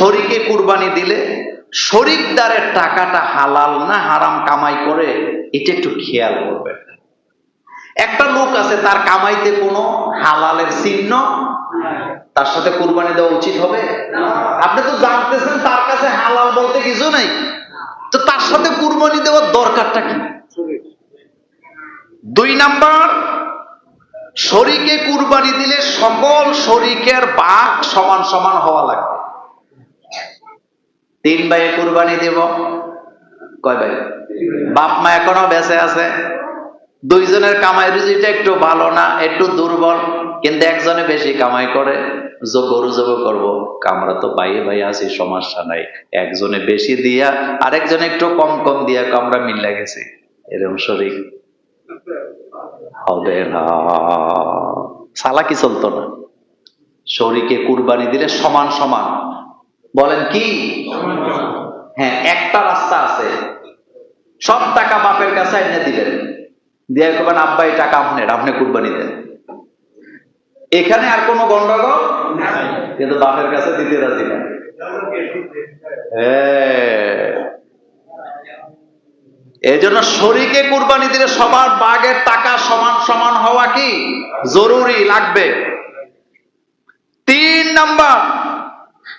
শরিকে কুরবানি দিলে শরিকদারের টাকাটা হালাল না হারাম কামাই করে, এটা একটু খেয়াল করবেন। একটা লোক আছে, তার কামাইতে কোনো হালালের চিহ্ন তার সাথে কুরবানি দেওয়া উচিত হবে? আপনি তো জানতেছেন তার কাছে হালাল বলতে কিছু নেই। তো তার সাথে কুরবানি দেওয়ার দরকারটা কি? দুই নাম্বার, শরিকে কুরবানি দিলে সকল শরিকের বাঘ সমান সমান হওয়া লাগবে। তিন ভাইয়ে কুরবানি দেব। কয় ভাই? বাপ মা এখনও বেঁচে আছে। দুইজনের কামাই রুজিটা একটু ভালো না, একটু দুর্বল, কিন্তু একজনে বেশি কামাই করে। গরু জব করব, আমরা তো বাইয়ে ভাই আছি, সমস্যা নাই। একজনে বেশি দিয়া, আরেকজনে একটু কম কম দিয়া, আমরা মিল্লা গেছি। এরকম শরীর। হবে না। সালাকি চলতো না। শরীকে কুরবানি দিলে সমান সমান। বলেন কি? হ্যাঁ একটা রাস্তা আছে। সব টাকা বাপের কাছে এনে দিবেন। দিয়ে কবেন আব্বা, এই টাকা আপনার আপনি কুরবানি দেন। এখানে আর কোনো গন্ডগোল? কিন্তু বাপের কাছে দিতে রাজি না। হ্যাঁ। এই জন্য শরীকে কুরবানি দিলে সবার বাঘের টাকা সমান সমান হওয়া কি? জরুরি, লাগবে। তিন নাম্বার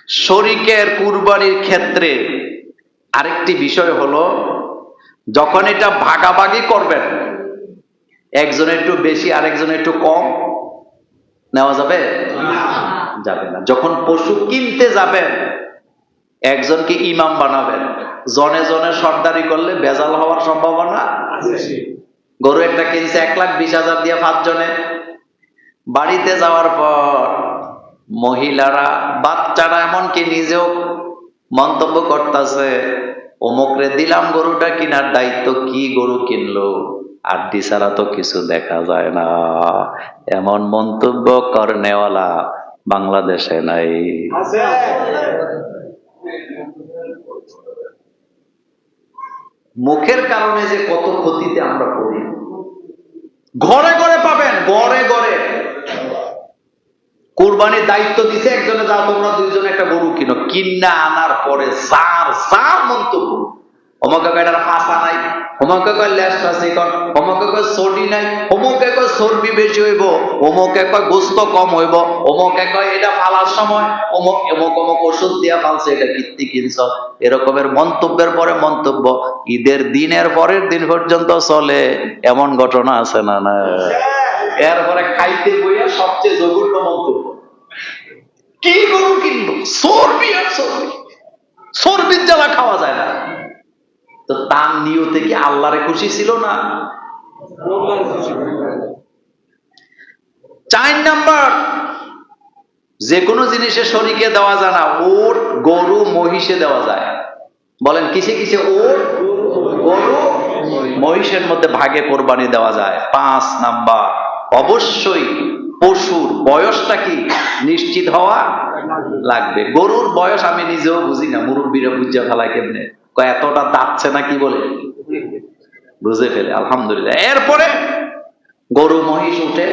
শরিকের কুরবানির ক্ষেত্রে আরেকটি বিষয় হলো, যখন এটা ভাগাভাগি করবেন একজন একটু বেশি আরেকজন একটু কম, নেওয়া যাবে? যাবে না। যখন পশু কিনতে যাবেন একজনকে ইমাম বানাবেন? জনে জনে সর্দারি করলে বেজাল হওয়ার সম্ভাবনা? গরু একটা কিনছে এক লাখ বিশ হাজার দিয়ে পাঁচজনে। বাড়িতে যাওয়ার পর মহিলারা, বাচ্চারা এমনকি নিজেও মন্তব্য করতেছে, অমুকরে দিলাম গরুটা কিনার দায়িত্ব, কি গরু কিনলো? আর দিশারা তো কিছু দেখা যায় না। এমন মন্তব্য করনেওয়ালা বাংলাদেশে নাই। মুখের কারণে যে কত ক্ষতিতে আমরা পড়ি। ঘরে ঘরে পাবেন ঘরে ঘরে কোরবানির দায়িত্ব দিছে একজনে যা তোমরা দুইজন একটা গরু কিনো। কিনা আনার পরে যার যার মন্তব্য। অমকে কয়, এটার ফাঁসা নাই। অমকে কয় কর। অমকে কয়, সর্দি নাই। অমকে কয় চর্বি বেশি হইব। অমকে কয়, গোস্ত কম হইব। অমকে কয়, এটা ফালার সময়। অমক অমক অমক ওষুধ দিয়া ফালছে, এটা কিনছ? এরকমের মন্তব্যের পরে মন্তব্য, ঈদের দিনের পরের দিন পর্যন্ত চলে। এমন ঘটনা আছে না না এরপরে খাইতে বইয়া সবচেয়ে জঘন্য মন্তব্য। কি গরু কিনলো চর্বি আর চর্বি। চর্বির জ্বালা খাওয়া যায় না। তো তার নিয়তে কি আল্লাহরে খুশি ছিল না? চার নাম্বার, যে কোনো জিনিসে শরীকে দেওয়া যায় না, ওর গরু মহিষে দেওয়া যায়। বলেন, কিসে কিসে ওর গরু মহিষের মধ্যে ভাগে কোরবানি দেওয়া যায়। পাঁচ নাম্বার অবশ্যই পশুর বয়সটা কি নিশ্চিত হওয়া লাগবে? গরুর বয়স আমি নিজেও বুঝি না, মুরব্বীরা বুঝা ফেলায় কেমনে? এতটা দাঁতছে না কি বলে? বুঝে ফেলে, আলহামদুলিল্লাহ। এরপরে গরু মহিষ উঠে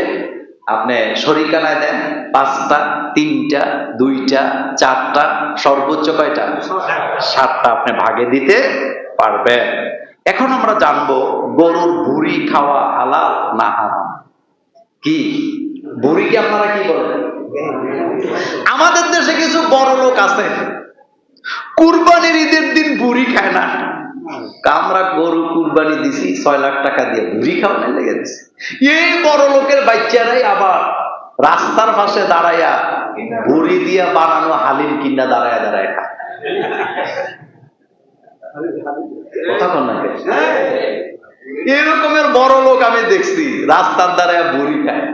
আপনি শরিকানায় দেন, পাঁচটা, তিনটা, দুইটা, চারটা, সর্বোচ্চ কয়টা? সাতটা আপনি ভাগে দিতে পারবেন। এখন আমরা জানব গরুর ভুড়ি খাওয়া হালাল না হারাম। কি? বুড়িকে আপনারা কি বলেন? আমাদের দেশে কিছু বড় লোক আছে। কুরবানির ঈদের দিন বুড়ি খায় না। আমরা গরু কুরবানি দিছি, ছয় লাখ টাকা দিয়ে। বুড়ি খাওয়ানো লেগে দিছি এই বড় লোকের বাচ্চারাই আবার রাস্তার পাশে দাঁড়াইয়া বুড়ি দিয়া বানানো হালিম কিনা দাঁড়ায় দাঁড়ায় খায়। কথা কন না কেন? এরকমের বড় লোক আমি দেখছি রাস্তার দ্বারা বুড়ি খায়।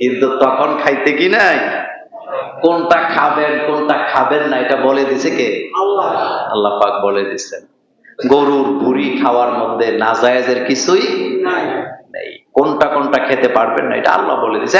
কিন্তু তখন খাইতে কি নাই? কোনটা খাবেন কোনটা খাবেন না এটা বলে দিছে কে? আল্লাহ। পাক বলে দিচ্ছেন গরুর বুড়ি খাওয়ার মধ্যে নাজায়েজের কিছুই নাই। কোনটা কোনটা খেতে পারবেন না এটা আল্লাহ বলে দিছে।